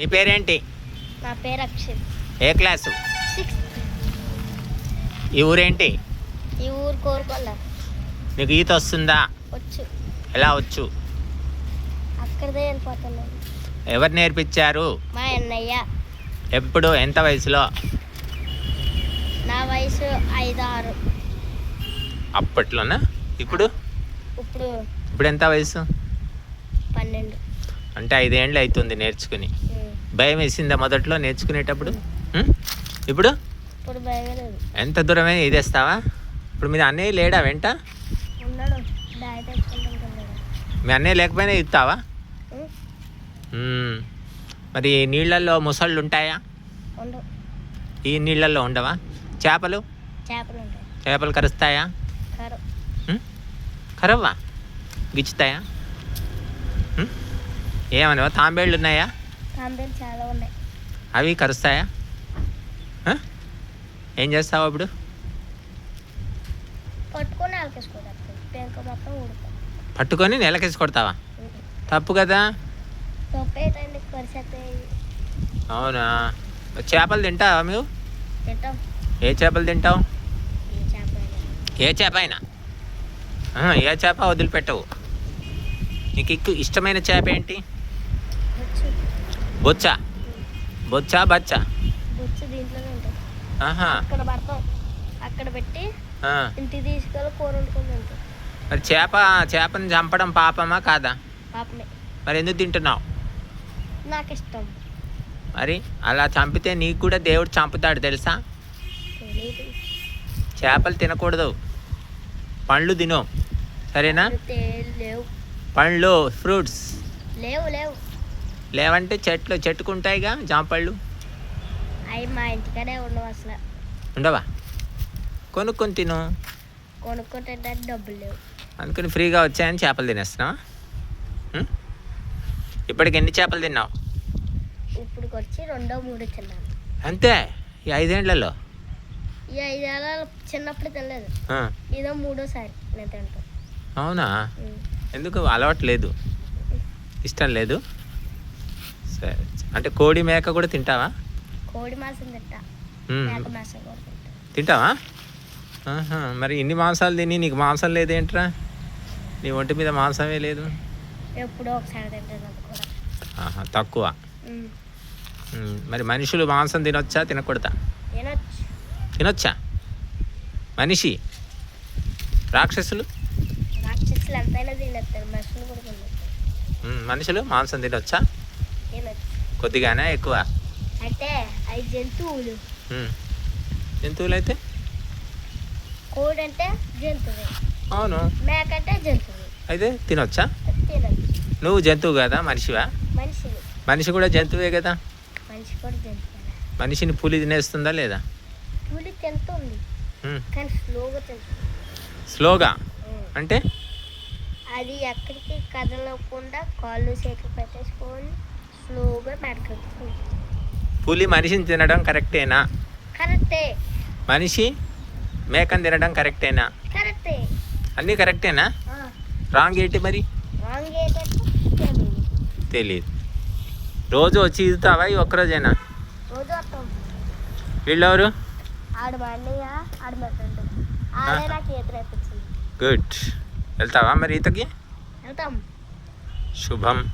నీ పేరేంటి? నా పేరు అక్షిత్. ఏ క్లాసు? ఈ ఊరేంటి? ఈ ఊరు కోరుకోలే నీకు ఈత వస్తుందా? వచ్చు. ఎలా వచ్చు? అక్కడిదే వెళ్ళిపోతున్నాను. ఎవరు నేర్పించారు? మా అన్నయ్య. ఎప్పుడు? ఎంత వయసులో? నా వయసు ఐదు ఆరు అప్పట్లోనా? ఇప్పుడు? ఇప్పుడు ఇప్పుడు ఎంత వయసు? పన్నెండు. అంటే ఐదేండ్లు అవుతుంది నేర్చుకుని. భయం వేసిందా మొదట్లో నేర్చుకునేటప్పుడు? ఇప్పుడు? ఎంత దూరమే ఇదేస్తావా? ఇప్పుడు మీ అన్నయ్య లేడా వెంట? మీ అన్నయ్య లేకపోయినా ఇస్తావా. మరి నీళ్ళల్లో ముసళ్ళు ఉంటాయా? ఈ నీళ్ళల్లో ఉండవా? చేపలు? చేపలు కరుస్తాయా? కరవ్వా? గిచ్చుతాయా? ఏమనవా తాంబేళ్ళు ఉన్నాయా తాంబేలు చాలా ఉన్నాయి. అవి కరుస్తాయా? ఏం చేస్తావు అప్పుడు? పట్టుకొని ఆలకేసుకోవాలి పెంక మొత్తం ఊడుతాం. పట్టుకొని నెలకేసి కొడతావా? తప్పు కదా? అవునా? చేపలు తింటావా మీరు? ఏ చేపలు తింటావు? ఏ చేప అయినా ఏ చేప వదిలిపెట్టవు. నీకు ఎక్కువ ఇష్టమైన చేప ఏంటి? బొచ్చ. బొచ్చ బచ్చ. బొచ్చు దీంట్లోనే ఉంటుంది. ఆహా. అక్కడ పడతాం. అక్కడ పెట్టి ఆ. ఇంటికి తీసుకెళ్ళి కూర వండుకొని తింటాం. మరి చేప చేపని చంపడం పాపమా కాదా? పాపమే. మరి ఎందుకు తింటున్నావు? నాకు ఇష్టం మరి అలా చంపితే నీకు కూడా దేవుడు చంపుతాడు తెలుసా? చేపలు తినకూడదు. పండ్లు తిను సరేనా? లేవు. పండ్లు ఫ్రూట్స్. లేవు లేవు. లేవంటే చెట్లు చెట్టుకుంటాయిగా జాంపళ్ళు? అవి మా ఇంటికాడే ఉండవు అసలు. ఉండవా? కొనుక్కొని తిను. కొనుక్కుంటే డబ్బులు లేవు. అనుకుని ఫ్రీగా వచ్చాయని చేపలు తినేస్తున్నావా? ఇప్పటికి ఎన్ని చేపలు తిన్నావు? ఇప్పుడు వచ్చి రెండో మూడు తిన్నాను. అంతే? ఈ ఐదేండ్లలో? ఈ ఐదేళ్ళ చిన్నప్పుడు తినలేదు. ఇదో మూడోసారి నేను తింటాం. అవునా? ఎందుకు? అలవాటు లేదు. ఇష్టం లేదు? సరే అంటే కోడి మేక కూడా తింటావా? కోడి మాంసం తింటా. ఉం. మేక మాంసం కూడా తింటా. తింటావా? మరి ఇన్ని మాంసాలు తిని నీకు మాంసం లేదేంట్రా? నీ ఒంటి మీద మాంసమే లేదు. ఎప్పుడో ఒకసారి తింటాను తక్కువ. మరి మనుషులు మాంసం తినొచ్చా తినకూడదా? తినొచ్చు. మనిషి? రాక్షసులు? మనుషులు మాంసం తినొచ్చు? కొద్దిగానే ఎక్కువ? అవి జంతువులు. జంతువులు. అయితే కోడి అంటే జంతువు. అవును. మేక అంటే జంతువు. అయితే తినొచ్చా? నువ్వు జంతువు కదా? మనిషివా? మనిషిని. మనిషి కూడా జంతువే కదా? మనిషి కూడా జంతువు. మనిషిని పులి తినేస్తుందా లేదా? పులి తింటుంది. ఉం. కానీ స్లోగా తింటుంది. స్లోగా. అంటే? అది ఎక్కడికి కదలకుండా కాళ్ళు చేతులు పెట్టేసుకొని స్లోగా పులి మనిషిని తినడం కరెక్టేనా? కరెక్టే. మనిషి మేకని తినడం కరెక్టేనా? కరెక్టే. అన్నీ కరెక్టేనా? రాంగ్ ఏంటి మరి? తెలియదు రోజు వచ్చి ఇదుతావా ఈ ఒక్కరోజేనా? వీళ్ళెవరు? గుడ్. వెళ్తావా మరి ఈతకి? శుభం.